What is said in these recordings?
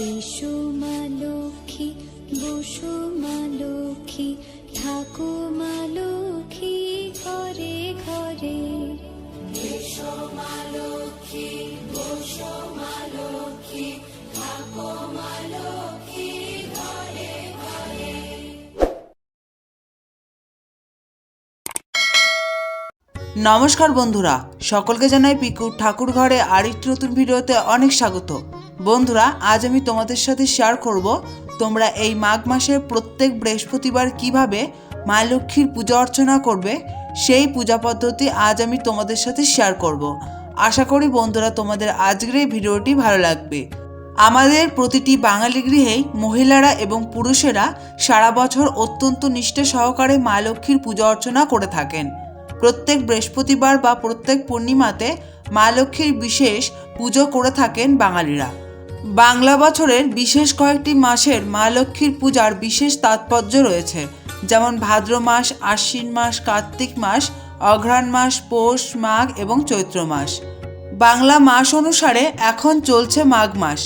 এসো মা লক্ষ্মী বসো মা লক্ষ্মী থাকো মা লক্ষ্মী ঘরে ঘরে। এসো মা লক্ষ্মী বসো মা লক্ষ্মী থাকো মা লক্ষ্মী ঘরে ঘরে। নমস্কার বন্ধুরা সকলকে জানাই পিকু ঠাকুর ঘরে আরেকটি নতুন ভিডিওতে অনেক স্বাগত। বন্ধুরা, আজ আমি তোমাদের সাথে শেয়ার করব তোমরা এই মাঘ মাসের প্রত্যেক বৃহস্পতিবার কীভাবে মা লক্ষ্মীর পূজা অর্চনা করবে, সেই পূজা পদ্ধতি আজ আমি তোমাদের সাথে শেয়ার করব। আশা করি বন্ধুরা, তোমাদের আজকের এই ভিডিওটি ভালো লাগবে। আমাদের প্রতিটি বাঙালি গৃহেই মহিলারা এবং পুরুষেরা সারা বছর অত্যন্ত নিষ্ঠা সহকারে মা লক্ষ্মীর পূজা অর্চনা করে থাকেন। প্রত্যেক বৃহস্পতিবার বা প্রত্যেক পূর্ণিমাতে মা লক্ষ্মীর বিশেষ পুজো করে থাকেন বাঙালিরা। বাংলা বছরের বিশেষ কয়েকটি মাসের মা লক্ষ্মীর পূজার বিশেষ তাৎপর্য রয়েছে, যেমন ভাদ্র মাস, আশ্বিন মাস, কার্তিক মাস, অঘ্রাণ মাস, পৌষ মাঘ এবং চৈত্র মাস। বাংলা মাস অনুসারে এখন চলছে মাঘ মাস।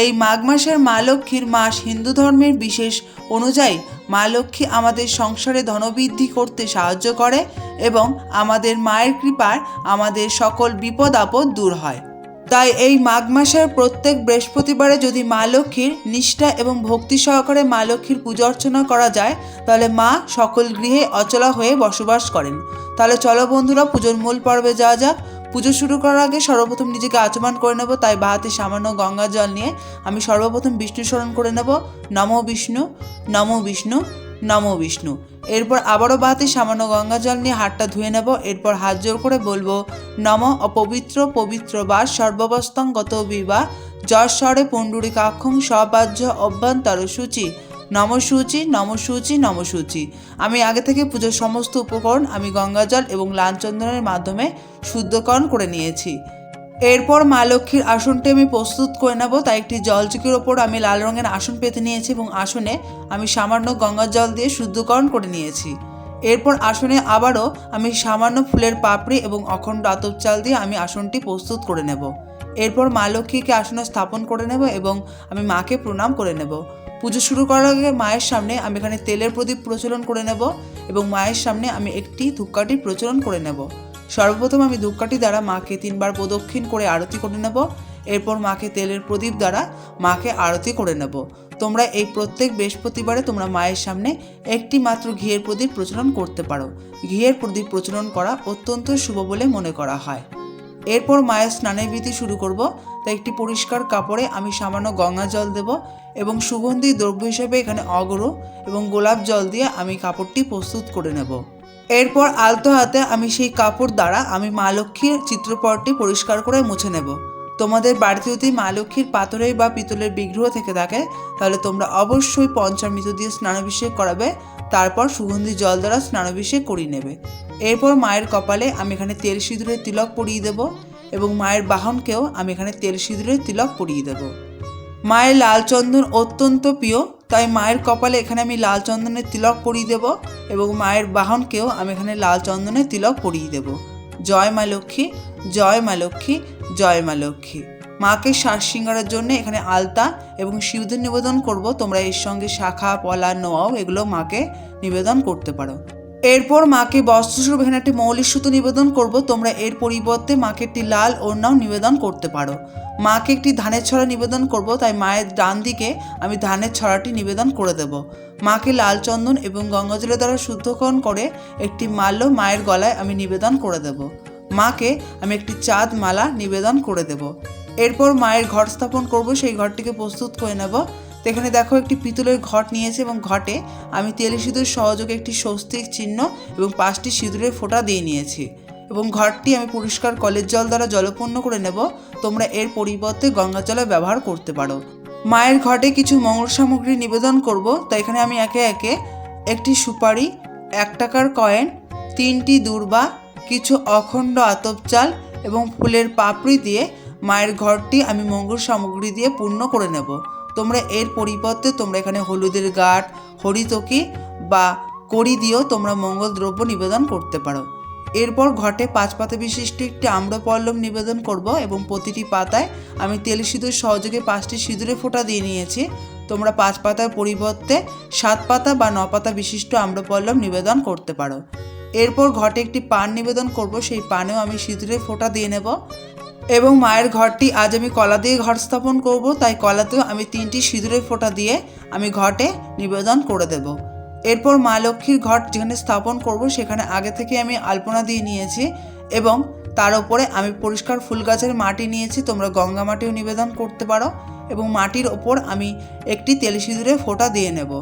এই মাঘ মাসের মা লক্ষ্মীর মাস হিন্দু ধর্মের বিশেষ অনুযায়ী মা লক্ষ্মী আমাদের সংসারে ধনবৃদ্ধি করতে সাহায্য করে এবং আমাদের মায়ের কৃপায় আমাদের সকল বিপদ আপদ দূর হয়। তাই এই মাঘ মাসের প্রত্যেক বৃহস্পতিবারে যদি মা লক্ষ্মীর নিষ্ঠা এবং ভক্তি সহকারে মা লক্ষ্মীর পূজা অর্চনা করা যায়, তাহলে মা সকল গৃহে অচলা হয়ে বসবাস করেন। তাহলে চলো বন্ধুরা, পুজোর মূল পর্বে যাওয়া যাক। পুজো শুরু করার আগে সর্বপ্রথম নিজেকে আচমান করে নেব, তাই বাহাতে সামান্য গঙ্গা জল নিয়ে আমি সর্বপ্রথম বিষ্ণু স্মরণ করে নেব। নমো বিষ্ণু নমো বিষ্ণু নমো বিষ্ণু। এরপর আবারও বাহাতে সামান্য গঙ্গা জল নিয়ে হাতটা ধুয়ে নেব। এরপর হাত জোর করে বলব, নম অপবিত্র, পবিত্র বা সর্ববস্তং গত বিবাহ যশ্বরে পুণ্ডরিকাক্ষং সবাহ্য অভ্যন্তর সূচি নমসূচি নমসূচি নমসূচি। আমি আগে থেকে পুজোর সমস্ত উপকরণ আমি গঙ্গাজল এবং লাল চন্দনের মাধ্যমে শুদ্ধকরণ করে নিয়েছি। এরপর মা লক্ষ্মীর আসনটি আমি প্রস্তুত করে নেব, তাই একটি জলচুকির ওপর আমি লাল রঙের আসন পেতে নিয়েছি এবং আসনে আমি সামান্য গঙ্গার জল দিয়ে শুদ্ধকরণ করে নিয়েছি। এরপর আসনে আবারও আমি সামান্য ফুলের পাপড়ি এবং অখণ্ড আতপ চাল দিয়ে আমি আসনটি প্রস্তুত করে নেব। এরপর মা লক্ষ্মীকে আসনে স্থাপন করে নেব এবং আমি মাকে প্রণাম করে নেব। পুজো শুরু করার আগে মায়ের সামনে আমি এখানে তেলের প্রদীপ প্রচলন করে নেব এবং মায়ের সামনে আমি একটি ধূপকাঠি প্রচলন করে নেব। সর্বপ্রথম আমি ধূপকাঠি দ্বারা মাকে তিনবার প্রদক্ষিণ করে আরতি করে নেব। এরপর মাকে তেলের প্রদীপ দ্বারা মাকে আরতি করে নেব। তোমরা এই প্রত্যেক বৃহস্পতিবারে তোমরা মায়ের সামনে একটি মাত্র ঘিয়ের প্রদীপ প্রচলন করতে পারো। ঘিয়ের প্রদীপ প্রচলন করা অত্যন্ত শুভ বলে মনে করা হয়। এরপর মায়ের স্নানের বিধি শুরু করব। তাই একটি পরিষ্কার কাপড়ে আমি সামান্য গঙ্গা জল দেব এবং সুগন্ধি দ্রব্য হিসেবে এখানে অগরু এবং গোলাপ জল দিয়ে আমি কাপড়টি প্রস্তুত করে নেব। এরপর আলতো হাতে আমি সেই কাপড় দ্বারা আমি মা লক্ষ্মীর চিত্রপটটি পরিষ্কার করে মুছে নেব। তোমাদের বাড়িতে যদি মা লক্ষ্মীর পাথরের বা পিতলের বিগ্রহ থেকে থাকে, তাহলে তোমরা অবশ্যই পঞ্চামৃত দিয়ে স্নানাভিষেক করাবে, তারপর সুগন্ধি জল দ্বারা স্নানাভিষেক করিয়ে নেবে। এরপর মায়ের কপালে আমি এখানে তেল সিঁদুরের তিলক পরিয়ে দেব এবং মায়ের বাহনকেও আমি এখানে তেল সিঁদুরের তিলক পরিয়ে দেব। মায়ের লাল চন্দন অত্যন্ত প্রিয়, তাই মায়ের কপালে এখানে আমি লাল চন্দনের তিলক পরিয়ে দেব এবং মায়ের বাহনকেও আমি এখানে লাল চন্দনের তিলক পরিয়ে দেব। জয় মা লক্ষ্মী, জয় মা লক্ষ্মী, জয় মা লক্ষ্মী। মাকে শ্বাস সিঙ্গারের জন্য এখানে আলতা এবং সিঁদুর নিবেদন করব। তোমরা এর সঙ্গে শাখা, পলা, নোয়াও এগুলো মাকে নিবেদন করতে পারো। এরপর মাকে বস্ত্রস্বরূপ এখানে একটি মৌলিক সুতো নিবেদন করব। তোমরা এর পরিবর্তে মাকে একটি লাল ওড়নাও নিবেদন করতে পারো। মাকে একটি ধানের ছড়া নিবেদন করব, তাই মায়ের ডান দিকে আমি ধানের ছড়াটি নিবেদন করে দেব। মাকে লাল চন্দন এবং গঙ্গাজলের দ্বারা শুদ্ধকরণ করে একটি মাল্য মায়ের গলায় আমি নিবেদন করে দেব। মাকে আমি একটি চাঁদ মালা নিবেদন করে দেব। এরপর মায়ের ঘর স্থাপন করব, সেই ঘরটিকে প্রস্তুত করে নেব। তো এখানে দেখো একটি পিতলের ঘট নিয়েছে এবং ঘটে আমি তেল সিঁদুর সহযোগে একটি স্বস্তিক চিহ্ন এবং পাঁচটি সিঁদুরের ফোঁটা দিয়ে নিয়েছি। এবং ঘরটি আমি পরিষ্কার কলের জল দ্বারা জলপূর্ণ করে নেব। তোমরা এর পরিবর্তে গঙ্গা জলে ব্যবহার করতে পারো। মায়ের ঘটে কিছু মঙ্গল সামগ্রী নিবেদন করব। তো এখানে আমি একে একে একটি সুপারি, এক টাকার কয়েন, তিনটি দূর্বা, কিছু অখণ্ড আতপ চাল এবং ফুলের পাপড়ি দিয়ে মায়ের ঘরটি আমি মঙ্গল সামগ্রী দিয়ে পূর্ণ করে নেব। তোমরা এর পরিবর্তে তোমরা এখানে হলুদের গাঁট হরিতকি বা কড়ি দিয়েও তোমরা মঙ্গল দ্রব্য নিবেদন করতে পারো। এরপর ঘটে পাঁচ পাতা বিশিষ্ট একটি আম্রপল্লব নিবেদন করব এবং প্রতিটি পাতায় আমি তেল সিঁদুর সহযোগে পাঁচটি সিঁদুরে ফোঁটা দিয়ে নিয়েছি। তোমরা পাঁচ পাতার পরিবর্তে সাত পাতা বা ন পাতা বিশিষ্ট আম্রপল্লব নিবেদন করতে পারো। এরপর ঘটে একটি পান নিবেদন করব, সেই পানেও আমি সিঁদুরে ফোঁটা দিয়ে নেব। এবং মায়ের ঘরটি আজ আমি কলা দিয়ে ঘর স্থাপন করব, তাই কলাতেও আমি তিনটি সিঁদুরের ফোঁটা দিয়ে আমি ঘটে নিবেদন করে দেব। এরপর মা লক্ষ্মীর ঘট যেখানে স্থাপন করব, সেখানে আগে থেকে আমি আলপনা দিয়ে নিয়েছি এবং তার ওপরে আমি পরিষ্কার ফুল গাছের মাটি নিয়েছি, তোমরা গঙ্গা মাটিও নিবেদন করতে পারো এবং মাটির ওপর আমি একটি তেল সিঁদুরে ফোঁটা দিয়ে নেব।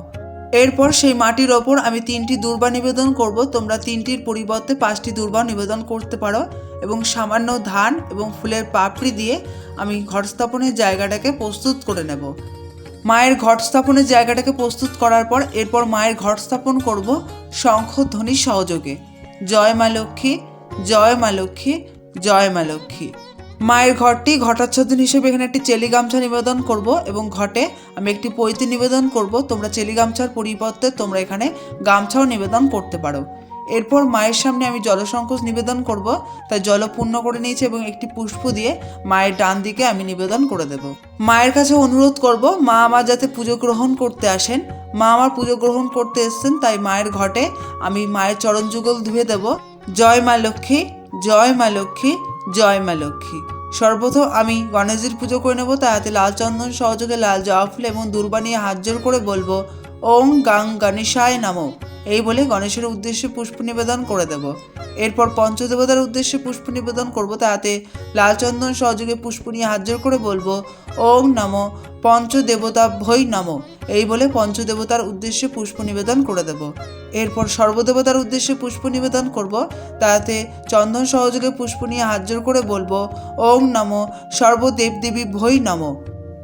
এরপর সেই মাটির ওপর আমি তিনটি দুর্বা নিবেদন করব, তোমরা তিনটির পরিবর্তে পাঁচটি দুর্বা নিবেদন করতে পারো। এবং সামান্য ধান এবং ফুলের পাপড়ি দিয়ে আমি ঘট স্থাপনের জায়গাটাকে প্রস্তুত করে নেব। মায়ের ঘট স্থাপনের জায়গাটাকে প্রস্তুত করার পর এরপর মায়ের ঘট স্থাপন করব শঙ্খ ধ্বনি সহযোগে। জয় মা লক্ষ্মী, জয় মা লক্ষ্মী, জয় মা লক্ষ্মী। মায়ের ঘরটি ঘটাচ্ছদিন হিসেবে এখানে একটি চেলি গামছা নিবেদন করব এবং ঘটে আমি একটি পৈতি নিবেদন করব। তোমরা চেলি গামছার পরিবর্তে তোমরা এখানে গামছাও নিবেদন করতে পারো। এরপর মায়ের সামনে আমি জলসংকোচ নিবেদন করব। তাই জল পূর্ণ করে নিয়েছি এবং একটি পুষ্প দিয়ে মায়ের ডান দিকে আমি নিবেদন করে দেব। মায়ের কাছে অনুরোধ করব, মা আমার যাতে পুজো গ্রহণ করতে আসেন। মা আমার পুজো গ্রহণ করতে এসেছেন, তাই মায়ের ঘটে আমি মায়ের চরণ যুগল ধুয়ে দেব। জয় মা লক্ষ্মী, জয় মা লক্ষ্মী, জয় মা লক্ষ্মী। সর্বপ্রথম আমি গণেশজির পুজো করে নেব, তাই হাতে লাল চন্দন সহযোগে লাল জবা ফুল এবং দুর্বা নিয়ে হাত জোর করে বলব ওং গাং গণেশায় নামো। এই বলে গণেশের উদ্দেশ্যে পুষ্প নিবেদন করে দেব। এরপর পঞ্চদেবতার উদ্দেশ্যে পুষ্প নিবেদন করব তাতে লাল চন্দন সহযোগে পুষ্প নিয়ে হাত জোর করে বলব ওং নমো পঞ্চদেবতা ভৈ নমো। এই বলে পঞ্চদেবতার উদ্দেশ্যে পুষ্প নিবেদন করে দেব। এরপর সর্বদেবতার উদ্দেশ্যে পুষ্প নিবেদন করব তাতে চন্দন সহযোগে পুষ্প নিয়ে হাত জোর করে বলব ওং নমো সর্বদেব দেবী ভৈ নমো।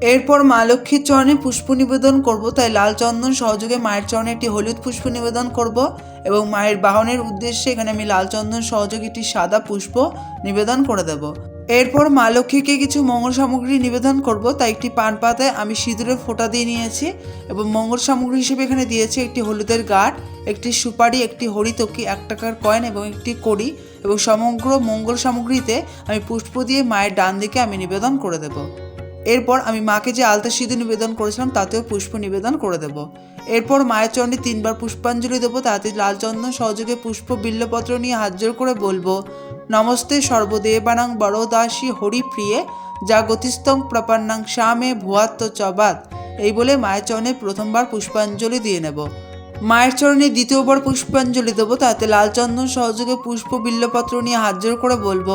এরপর মা লক্ষ্মীর চরণে পুষ্প নিবেদন করব, তাই লাল চন্দন সহযোগে মায়ের চরণে একটি হলুদ পুষ্প নিবেদন করব এবং মায়ের বাহনের উদ্দেশ্যে এখানে আমি লাল চন্দন সহযোগে একটি সাদা পুষ্প নিবেদন করে দেব। এরপর মা লক্ষ্মীকে কিছু মঙ্গল সামগ্রী নিবেদন করব, তাই একটি পান পাতায় আমি সিঁদুরের ফোঁটা দিয়ে নিয়েছি এবং মঙ্গল সামগ্রী হিসেবে এখানে দিয়েছি একটি হলুদের গাঁট, একটি সুপারি, একটি হরিতকি, এক টাকার কয়েন এবং একটি কড়ি এবং সমগ্র মঙ্গল সামগ্রীতে আমি পুষ্প দিয়ে মায়ের ডান দিকে আমি নিবেদন করে দেবো। এরপর আমি মাকে যে আলতা সিঁদুর নিবেদন করেছিলাম, তাতেও পুষ্প নিবেদন করে দেব। এরপর মায়ের চরণে তিনবার পুষ্পাঞ্জলি দেবো, তাতে লাল চন্দন সহযোগে পুষ্প বিল্লপত্র নিয়ে হাত জোর করে বলব, নমস্তে সর্বদেবানাং বড়দাসী হরিপ্রিয়ে, যা গতিস্তং প্রপন্নাং শ্যামে ভুয়াত্ম চবাত। এই বলে মায়ের চরণে প্রথমবার পুষ্পাঞ্জলি দিয়ে নেব। মায়ের চরণে দ্বিতীয়বার পুষ্পাঞ্জলি দেবো, তাতে লাল চন্দন সহযোগে পুষ্প বিল্লপত্র নিয়ে হাত জোর করে বলব,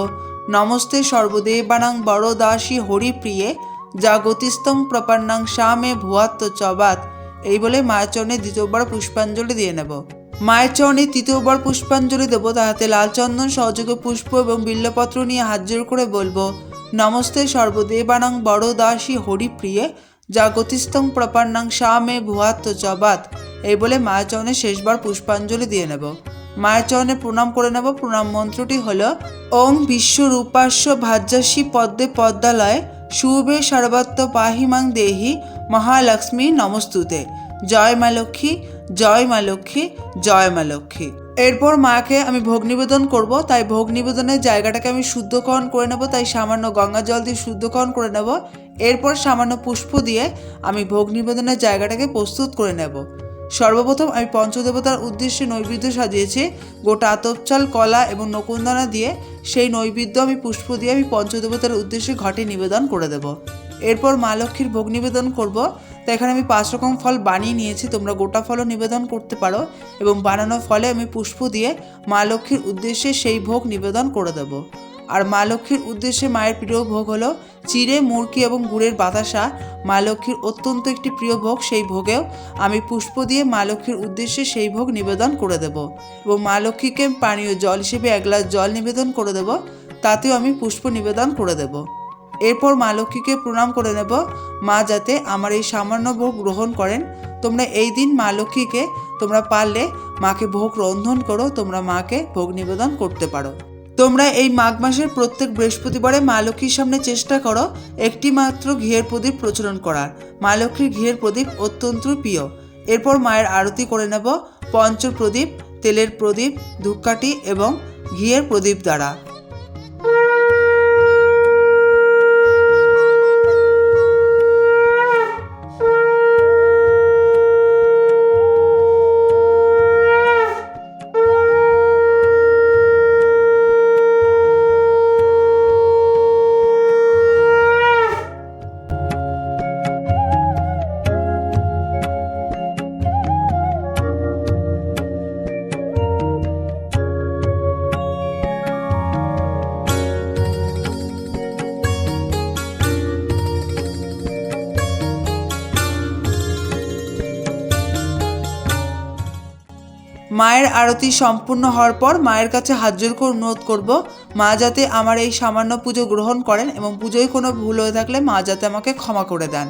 নমস্তে সর্বদেবানাং বড়দাসী হরিপ্রিয়ে যা গতিস্তং প্রপন্নাং শ্যামে ভুয়াত্ম চবাত। এই বলে মায়ের চরণে দ্বিতীয়বার পুষ্পাঞ্জলি দিয়ে নেব। মায়ের চরণে তৃতীয়বার পুষ্পাঞ্জলি দেব, তাহাতে লাল চন্দন সহযোগে পুষ্প এবং বিল্লপত্র নিয়ে হাত জোর করে বলব, নমস্তে সর্বদেবানাং বড়দাসী হরিপ্রিয়ে, যা গতিস্তং প্রপন্নাং শ্যামে ভুয়াত্ম চবাত। এই বলে মায়ের চরণে শেষবার পুষ্পাঞ্জলি দিয়ে নেব। মায়ের চরণে প্রণাম করে নেব। প্রণাম মন্ত্রটি হলো ওম বিশ্বরূপাস্য ভাজ্যাসী পদ্মে পদ্মালয় শুভে সর্বত্র পাহিমাং দেহি মহালক্ষ্মী নমস্তুতে। জয় মা লক্ষ্মী, জয় মা লক্ষ্মী, জয় মা লক্ষ্মী। এরপর মাকে আমি ভোগ নিবেদন করব, তাই ভোগ নিবেদনের জায়গাটাকে আমি শুদ্ধকরণ করে নেব, তাই সামান্য গঙ্গা জল দিয়ে শুদ্ধকরণ করে নেব। এরপর সামান্য পুষ্প দিয়ে আমি ভোগ নিবেদনের জায়গাটাকে প্রস্তুত করে নেব। সর্বপ্রথম আমি পঞ্চদেবতার উদ্দেশ্যে নৈবেদ্য সাজিয়েছি। গোটা আতপ চাল কলা এবং নকুনদানা দিয়ে সেই নৈবেদ্য আমি পুষ্প দিয়ে আমি পঞ্চদেবতার উদ্দেশ্যে ঘটে নিবেদন করে দেব। এরপর মা লক্ষ্মীর ভোগ নিবেদন করব। তো এখানে আমি পাঁচ রকম ফল বানিয়ে নিয়েছি। তোমরা গোটা ফলও নিবেদন করতে পারো এবং বানানো ফলে আমি পুষ্প দিয়ে মা লক্ষ্মীর উদ্দেশ্যে সেই ভোগ নিবেদন করে দেব। আর মা লক্ষ্মীর উদ্দেশ্যে মায়ের প্রিয় ভোগ হলো চিড়ে, মুরকি এবং গুড়ের বাতাসা। মা লক্ষ্মীর অত্যন্ত একটি প্রিয় ভোগ, সেই ভোগেও আমি পুষ্প দিয়ে মা লক্ষ্মীর উদ্দেশ্যে সেই ভোগ নিবেদন করে দেব। এবং মা লক্ষ্মীকে পানীয় জল হিসেবে এক গ্লাস জল নিবেদন করে দেব, তাতেও আমি পুষ্প নিবেদন করে দেব। এরপর মা লক্ষ্মীকে প্রণাম করে নেব, মা, যাতে আমার এই সামান্য ভোগ গ্রহণ করেন, তোমরা এই দিন মা লক্ষ্মীকে তোমরা পারলে মাকে ভোগ রন্ধন করো, তোমরা মাকে ভোগ নিবেদন করতে পারো। তোমরা এই মাঘ মাসের প্রত্যেক বৃহস্পতিবারে মা লক্ষ্মীর সামনে চেষ্টা করো একটি মাত্র ঘিয়ের প্রদীপ প্রচলন করার। মা লক্ষ্মীর ঘিয়ের প্রদীপ অত্যন্ত প্রিয়। এরপর মায়ের আরতি করে নেব পঞ্চ প্রদীপ তেলের প্রদীপ, ধূপকাঠি এবং ঘিয়ের প্রদীপ দ্বারা। মায়ের আরতি সম্পূর্ণ হওয়ার পর মায়ের কাছে হাত জোর করে অনুরোধ করব, মা যাতে আমার এই সামান্য পুজো গ্রহণ করেন এবং পুজোয় কোনো ভুল হয়ে থাকলে মা যাতে আমাকে ক্ষমা করে দেন।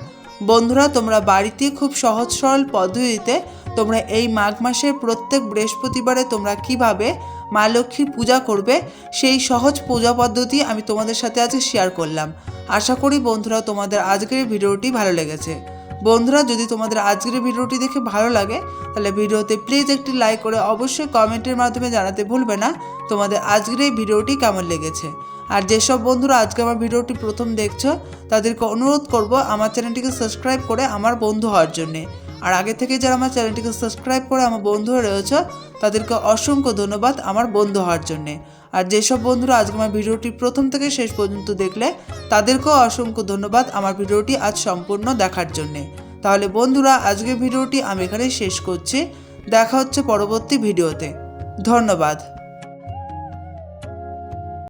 বন্ধুরা, তোমরা বাড়িতে খুব সহজ সরল পদ্ধতিতে তোমরা এই মাঘ মাসের প্রত্যেক বৃহস্পতিবারে তোমরা কীভাবে মা লক্ষ্মীর পূজা করবে, সেই সহজ পূজা পদ্ধতি আমি তোমাদের সাথে আজকে শেয়ার করলাম। আশা করি বন্ধুরা তোমাদের আজকের ভিডিওটি ভালো লেগেছে। বন্ধুরা, যদি তোমাদের আজকের ভিডিওটি দেখে ভালো লাগে, তাহলে ভিডিওতে প্লিজ একটি লাইক করে অবশ্যই কমেন্টের মাধ্যমে জানাতে ভুলবে না তোমাদের আজকের এই ভিডিওটি কেমন লেগেছে। আর যেসব বন্ধুরা আজকে আমার ভিডিওটি প্রথম দেখছ, তাদেরকে অনুরোধ করব আমার চ্যানেলটিকে সাবস্ক্রাইব করে আমার বন্ধু হওয়ার জন্যে। আর আগে থেকে যারা আমার চ্যানেলটিকে সাবস্ক্রাইব করে আমার বন্ধু হয়ে রয়েছে, তাদেরকে অসংখ্য ধন্যবাদ আমার বন্ধু হওয়ার জন্যে। আর যেসব বন্ধুরা আজকে আমার ভিডিওটি প্রথম থেকে শেষ পর্যন্ত দেখলে, তাদেরকেও অসংখ্য ধন্যবাদ আমার ভিডিওটি আজ সম্পূর্ণ দেখার জন্যে। তাহলে বন্ধুরা, আজকের ভিডিওটি আমি এখানেই শেষ করছি। দেখা হচ্ছে পরবর্তী ভিডিওতে। ধন্যবাদ।